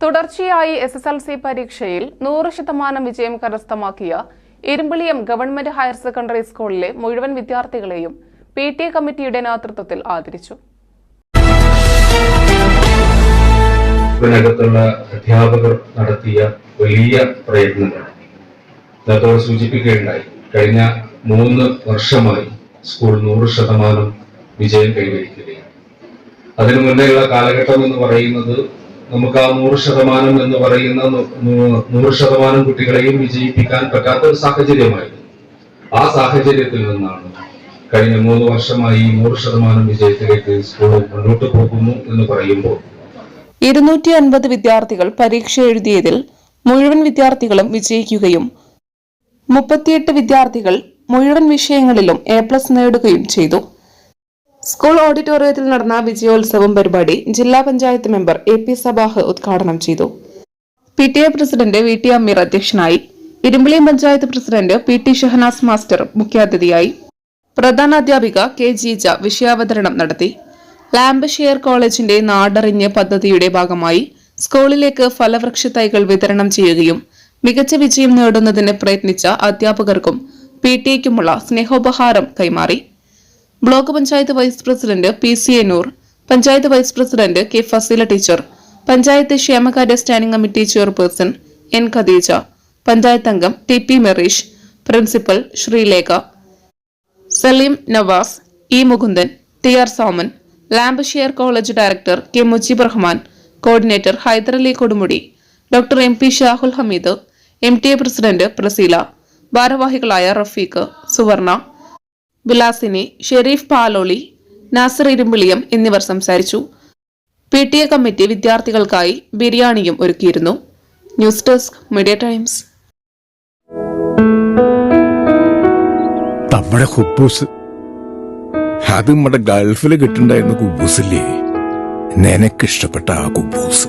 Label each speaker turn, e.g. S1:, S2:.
S1: തുടർച്ചയായി S S L C പരീക്ഷയിൽ നൂറ് ശതമാനം വിജയം കരസ്ഥമാക്കിയ ഇരുമ്പിളിയം ഗവൺമെന്റ് ഹയർ സെക്കൻഡറി സ്കൂളിലെ മുഴുവൻ വിദ്യാർത്ഥികളെയും പി ടി എ കമ്മിറ്റിയുടെ നേതൃത്വത്തിൽ ആദരിച്ചു.
S2: ഇതിനകത്തുള്ള അധ്യാപകർ നടത്തിയ വലിയ പ്രയത്നങ്ങൾ നേരത്തോട് സൂചിപ്പിക്കുകയുണ്ടായി. കഴിഞ്ഞ മൂന്ന് വർഷമായി സ്കൂൾ നൂറ് ശതമാനം വിജയം കൈവരിക്കുകയാണ്. അതിനു മുന്നേയുള്ള കാലഘട്ടം എന്ന് പറയുന്നത് നമുക്ക് ആ നൂറ് ശതമാനം എന്ന് പറയുന്ന നൂറ് ശതമാനം കുട്ടികളെയും വിജയിപ്പിക്കാൻ പറ്റാത്ത ഒരു സാഹചര്യമായിരുന്നു ആ സാഹചര്യത്തിൽ നിന്നാണ് കഴിഞ്ഞ മൂന്ന് വർഷമായി നൂറ് ശതമാനം വിജയത്തിലേക്ക് സ്കൂൾ മുന്നോട്ട് പോകുന്നു എന്ന് പറയുമ്പോൾ
S1: ഇരുന്നൂറ്റി അൻപത് വിദ്യാർത്ഥികൾ പരീക്ഷ എഴുതിയതിൽ മുഴുവൻ വിദ്യാർത്ഥികളും വിജയിക്കുകയും മുപ്പത്തിയെട്ട് വിദ്യാർത്ഥികൾ മുഴുവൻ വിഷയങ്ങളിലും എ പ്ലസ് നേടുകയും ചെയ്തു. സ്കൂൾ ഓഡിറ്റോറിയത്തിൽ നടന്ന വിജയോത്സവം പരിപാടി ജില്ലാ panchayat member A P Sabah ഉദ്ഘാടനം ചെയ്തു. P T A president V T Ameer അധ്യക്ഷനായി. Irumbiliyam panchayat president P T Shahanas master മുഖ്യാതിഥിയായി. പ്രധാനാധ്യാപിക കെ ജീജ വിഷയാവതരണം നടത്തി. ലാംബ് ഷെയർ കോളേജിന്റെ നാടറിഞ്ഞ് പദ്ധതിയുടെ ഭാഗമായി സ്കൂളിലേക്ക് ഫലവൃക്ഷ തൈകൾ വിതരണം ചെയ്യുകയും മികച്ച വിജയം നേടുന്നതിന് പ്രയത്നിച്ച അധ്യാപകർക്കും പി ടി എക്കുമുള്ള സ്നേഹോപഹാരം കൈമാറി. Block panchayat vice president P C Enoor Noor panchayat vice president K Faseela teacher panchayat ക്ഷേമകാര്യ standing committee chairperson N Khadeeja panchayat അംഗം T P Merish principal Sreelekha Saleem Navas E Mukundan T R Soman Lamb Share college director K Mujeeb Rahman coordinator Haiderali Kodumudi doctor M P Shahul Hameed M T A president Praseela ഭാരവാഹികളായ റഫീഖ് സുവർണ വിലാസിനി ഷെരീഫ് പാലോളി നാസർ ഇരുമ്പിളിയം എന്നിവർ സംസാരിച്ചു. P T A committee വിദ്യാർത്ഥികൾക്കായി ബിരിയാണിയും ഒരുക്കിയിരുന്നു. News desk media times.
S3: നമ്മുടെ ഹുബൂസ്. അത് നമ്മുടെ ഗൾഫിൽ കിട്ടുണ്ടായിരുന്ന കുബൂസില്ലേ? നിനക്കിഷ്ടപ്പെട്ട ആ കുബൂസ്.